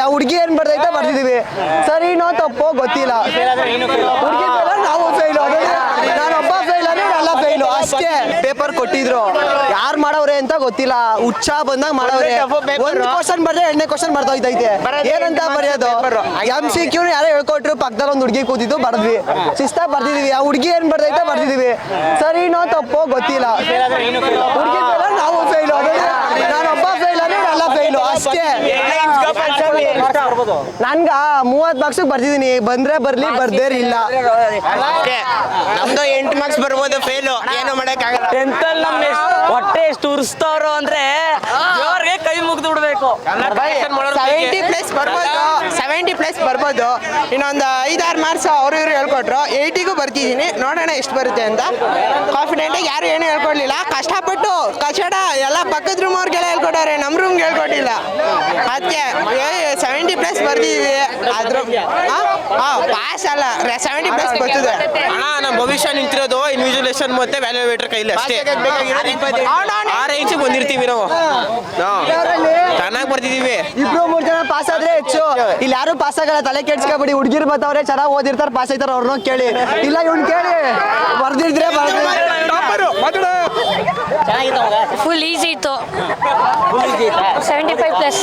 ಆ ಹುಡುಗಿ ಏನ್ ಬರ್ದೈತೆ ಬರ್ದಿದೀವಿ. ಸರಿನೋ ತಪ್ಪೋ ಗೊತ್ತಿಲ್ಲ. ಹುಡುಗಿ ಫೇಲ್ ನಾವು ಫೈಲ್ ನಾನೊಬ್ಬ ಫೇಲ್ ಅಂದ್ರೆ ಎಲ್ಲ ಫೇಲು ಅಷ್ಟೇ ಪೇಪರ್ ಕೊಟ್ಟಿದ್ರು. ಯಾರು ಮಾಡವ್ರೆ ಅಂತ ಗೊತ್ತಿಲ್ಲ. ಹುಚ್ಚ ಬಂದಾಗ ಮಾಡವ್ರೆ. ಒಂದು ಕ್ವಶನ್ ಬರ್ದೆ ಎರಡನೇ ಕ್ವಶನ್ ಬರ್ದೋಯ್ತೈತೆ. ಏನಂತ ಬರೆಯೋದು? ಎಂ ಸಿ ಕ್ಯೂ ಯಾರೋ ಹೇಳ್ಕೊಟ್ರು ಪಕ್ಕದಲ್ಲಿ ಒಂದು ಹುಡುಗಿ ಕೂತಿದ್ದು ಬರ್ದ್ವಿ. ಶಿಸ್ತ ಬರ್ದಿದೀವಿ. ಆ ಹುಡುಗಿ ಏನ್ ಬರ್ದೈತೆ ಬರ್ದಿದೀವಿ. ಸರಿನೋ ತಪ್ಪೋ ಗೊತ್ತಿಲ್ಲ. ಹುಡುಗಿ ಫೇಲ್ ನಾವು ಫೇಲು ನಾನೊಬ್ಬ ಫೇಲ್ ಅಂದ್ರೆ ಎಲ್ಲ ಅಷ್ಟೇ. ನನ್ಗ ಮೂವತ್ ಮಾರ್ಕ್ಸ್ ಬರ್ದಿದೀನಿ. ಬಂದ್ರೆ ಬರ್ಲಿ ಬರ್ದೇ? ಇಲ್ಲ. ನಮ್ದು ಎಂಟು ಮಾರ್ಕ್ಸ್ ಬರ್ಬೋದು ಫೇಲು ಏನು ಮಾಡಕ್ಕಾಗಲ್ಲ ಟೆಂತ್ ಅಲ್ಲಿ ನಮ್ ಹೊಟ್ಟೆ ಎಷ್ಟು ಉರಿಸ್ತವ್ರು ಅಂದ್ರೆ ಅವ್ರಿಗೆ ಕೈ ಮುಗ್ದು ಬಿಡ್ಬೇಕು. ಸೆವೆಂಟಿ ಪ್ಲಸ್ ಬರ್ಬೋದು. ಸೆವೆಂಟಿ ಪ್ಲಸ್ ಬರ್ಬೋದು. ಇನ್ನೊಂದು ಐದಾರು ಮಾರ್ಕ್ಸ್ ಅವ್ರು ಇವ್ರು ಹೇಳ್ಕೊಟ್ರು. ಏಯ್ಟಿಗೂ ಬರ್ತಿದ್ದೀನಿ ನೋಡೋಣ ಎಷ್ಟು ಬರುತ್ತೆ ಅಂತ. ಕಾನ್ಫಿಡೆಂಟ್ ಯಾರು ಏನು ಹೇಳ್ಕೊಡ್ಲಿಲ್ಲ. ಕಷ್ಟಪಟ್ಟು ಅವ್ರಿಗೆಲ್ಲ ನಮ್ ನಮ್ಮ ರೂಮ್ಗೆ ಹೇಳ್ಕೊಟ್ಟಿಲ್ಲ. ಅದಕ್ಕೆ ಸೆವೆಂಟಿ ಪ್ಲಸ್ ಬರ್ದಿದ್ದೀವಿ. ಆದ್ರೂ ಹಾಂ ಪಾಸ್ ಅಲ್ಲ ಸೆವೆಂಟಿ ಪ್ಲಸ್ ಬರ್ತಿದೆ. ಅಣ್ಣ ನಮ್ಮ ಭವಿಷ್ಯ ನಿಂತಿರೋದು ಇನ್ವಿಜುಲೇಷನ್ ಮತ್ತೆ ವ್ಯಾಲ್ಯೂವೇಟರ್ ಕೈಲಿ ಅಷ್ಟೇ. ಆ ರೇಂಜ್ ಬಂದಿರ್ತೀವಿ ನಾವು. ಚೆನ್ನಾಗಿ ಬರ್ತಿದೀವಿ. ಇಬ್ರು ಮೂರ್ ಜನ ಪಾಸ್ ಆದ್ರೆ ಹೆಚ್ಚು. ಇಲ್ಲಿ ಯಾರು ಪಾಸ್ ಆಗಲ್ಲ ತಲೆ ಕೆಡ್ಸ್ಕೊಬಿಡಿ. ಹುಡುಗಿರ್ ಬರ್ತಾವ್ರೆ ಚೆನ್ನಾಗಿ ಓದಿರ್ತಾರೆ ಪಾಸ್ ಆಯ್ತಾರ ಅವ್ರನ್ನ ಕೇಳಿ. ಇಲ್ಲ ಇವ್ನು ಕೇಳಿ. ಬರ್ದಿದ್ರೆ. ಫುಲ್ ಈಸಿ ಇತ್ತು. Seventy five plus